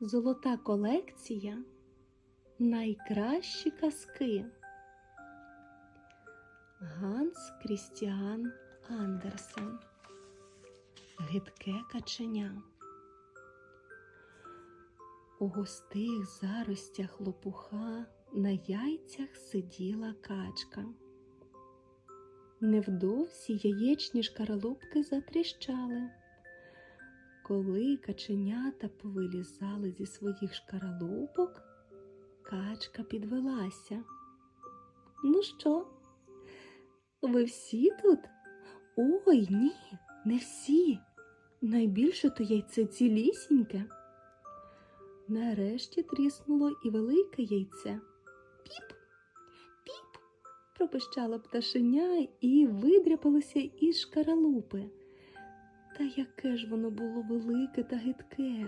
Золота колекція. Найкращі казки. Ганс Крістіан Андерсен. Гидке каченя. У густих заростях лопуха на яйцях сиділа качка. Невдовзі яєчні шкаралупки затріщали. Коли каченята повилізали зі своїх шкаралупок, качка підвелася. Ну що, ви всі тут? Ой, ні, не всі. Найбільше то яйце цілісіньке. Нарешті тріснуло і велике яйце. Піп, піп, пропищало пташеня і видряпалося із шкаралупи. Та яке ж воно було велике та гидке.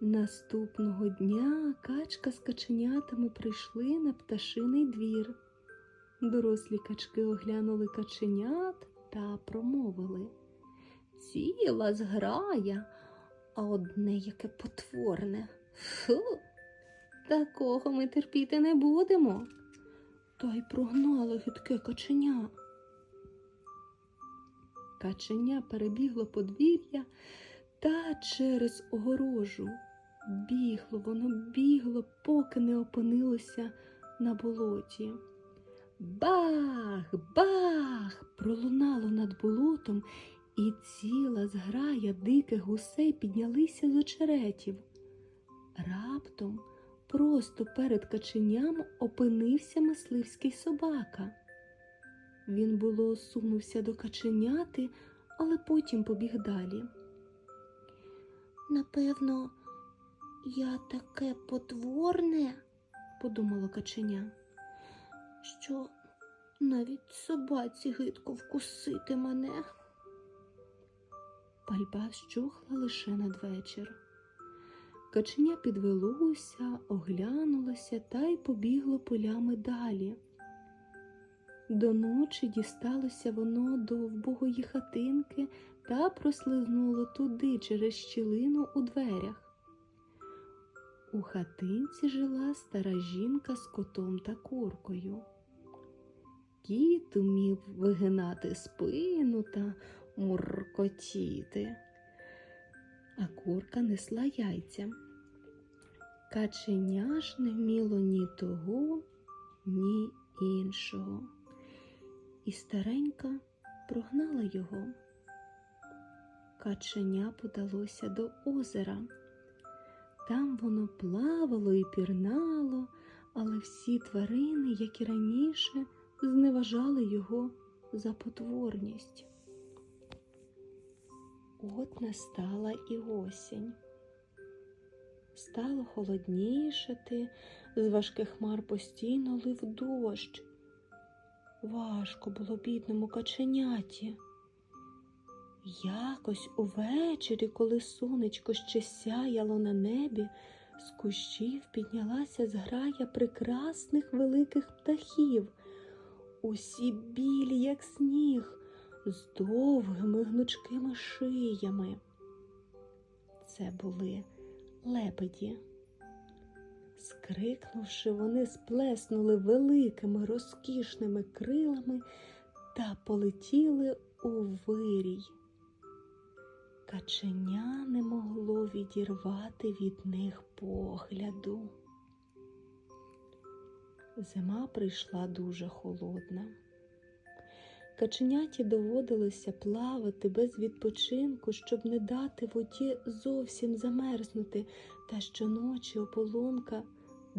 Наступного дня качка з каченятами прийшли на пташиний двір. Дорослі качки оглянули каченят та промовили Ціла зграя, а одне яке потворне. Фу, такого ми терпіти не будемо. Та й прогнали гидке каченя. Каченя перебігло подвір'я та через огорожу. Бігло, воно бігло, поки не опинилося на болоті. Бах, бах! пролунало над болотом, і ціла зграя диких гусей піднялися з очеретів. Раптом просто перед каченям опинився мисливський собака. Він було сунувся до каченяти, але потім побіг далі. Напевно, я таке потворне, подумало каченя, що навіть собаці гидко вкусити мене. Пальба вщухла лише надвечір. Каченя підвелося, оглянулося та й побігло полями далі. До ночі дісталося воно до вбогої хатинки та прослизнуло туди через щілину у дверях. У хатинці жила стара жінка з котом та куркою. Кіт умів вигинати спину та муркотіти, а курка несла яйця. Каченя ж не вміло ні того, ні іншого. І старенька прогнала його. Каченя подалося до озера. Там воно плавало і пірнало, але всі тварини, як і раніше, зневажали його за потворність. От настала і осінь. Стало холоднішати, з важких хмар постійно лив дощ. Важко було бідному каченяті. Якось увечері, коли сонечко ще сяяло на небі, з кущів піднялася зграя прекрасних великих птахів, усі білі, як сніг, з довгими гнучкими шиями. Це були лебеді. Скрикнувши, вони сплеснули великими розкішними крилами та полетіли у вирій. Каченя не могло відірвати від них погляду. Зима прийшла дуже холодна. Каченяті доводилося плавати без відпочинку, щоб не дати воді зовсім замерзнути, та щоночі ополонка,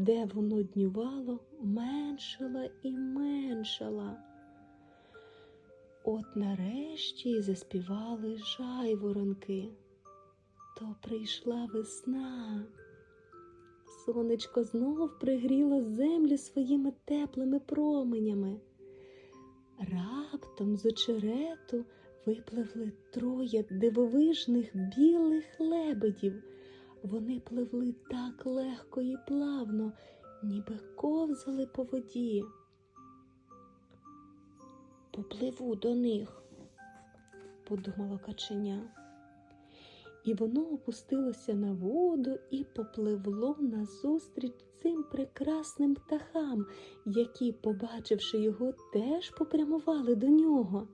де воно днювало, меншала і меншала. От нарешті заспівали жайворонки. То прийшла весна. Сонечко знов пригріло землю своїми теплими променями. Раптом з очерету випливли троє дивовижних білих лебедів. Вони пливли так легко і плавно, ніби ковзали по воді. Попливу до них, подумала каченя. і воно опустилося на воду і попливло назустріч цим прекрасним птахам, які, побачивши його, теж попрямували до нього.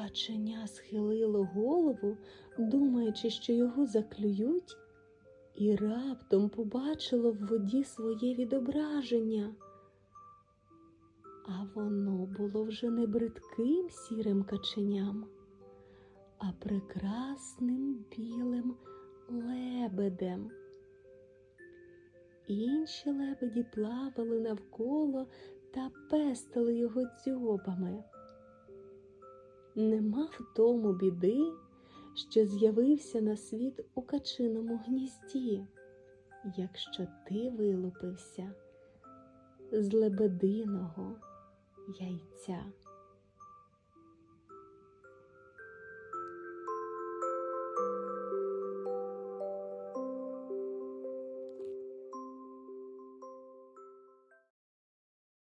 Каченя схилило голову, думаючи, що його заклюють, і раптом побачило в воді своє відображення. А воно було вже не бридким сірим каченям, а прекрасним білим лебедем. Інші лебеді плавали навколо та пестили його дзьобами. Нема в тому біди, що з'явився на світ у качиному гнізді, якщо ти вилупився з лебединого яйця.